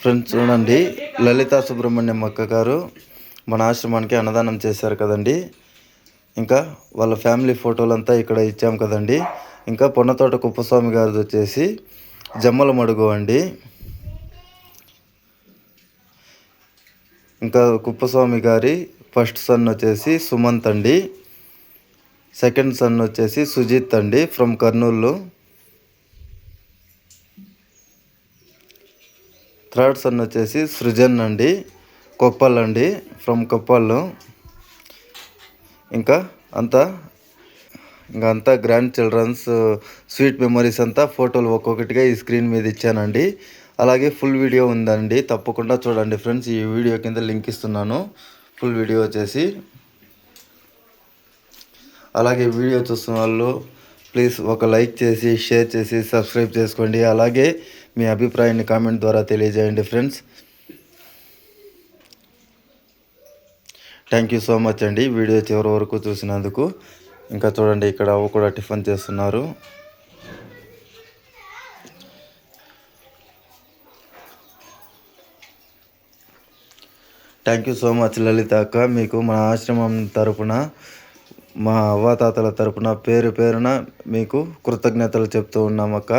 Friends చూడండి లలితా సుబ్రహ్మణ్యం అక్క గారు మన ఆశ్రమానికి అన్నదానం చేశారు కదండి. ఇంకా వాళ్ళ ఫ్యామిలీ ఫోటోలంతా ఇక్కడ ఇచ్చాం కదండి. ఇంకా పొన్నతోట కుప్పస్వామి గారిది వచ్చేసి జమ్మల మడుగు అండి. ఇంకా కుప్పస్వామి గారి ఫస్ట్ సన్ వచ్చేసి సుమంత్ అండి. సెకండ్ సన్ వచ్చేసి సుజిత్ అండి ఫ్రమ్ కర్నూలు. థర్డ్ సన్ వచ్చేసి సృజన్ అండి కొప్పల్ అండి ఫ్రమ్ కొప్పల్. ఇంకా అంతా ఇంకా అంతా గ్రాండ్ చిల్డ్రన్స్ స్వీట్ మెమరీస్ అంతా ఫోటోలు ఒక్కొక్కటిగా ఈ స్క్రీన్ మీద ఇచ్చానండి. అలాగే ఫుల్ వీడియో ఉందండి తప్పకుండా చూడండి ఫ్రెండ్స్ ఈ వీడియో కింద లింక్ ఇస్తున్నాను. ఫుల్ వీడియో వచ్చేసి అలాగే వీడియో చూస్తున్న వాళ్ళు ప్లీజ్ ఒక లైక్ చేసి షేర్ చేసి సబ్స్క్రైబ్ చేసుకోండి. అలాగే మీ అభిప్రాయాన్ని కామెంట్ ద్వారా తెలియజేయండి friends. Thank you so much అండి. వీడియో చివరి వరకు చూసినందుకు. ఇంకా చూడండి ఇక్కడ అవ్వ కూడా టిఫిన్ చేస్తున్నారు. Thank you so much Lalitha అక్క. మీకు మన ఆశ్రమం తరపున మా అవ్వాతాతల తరపున పేరు పేరున మీకు కృతజ్ఞతలు చెప్తూ ఉన్నాం అక్క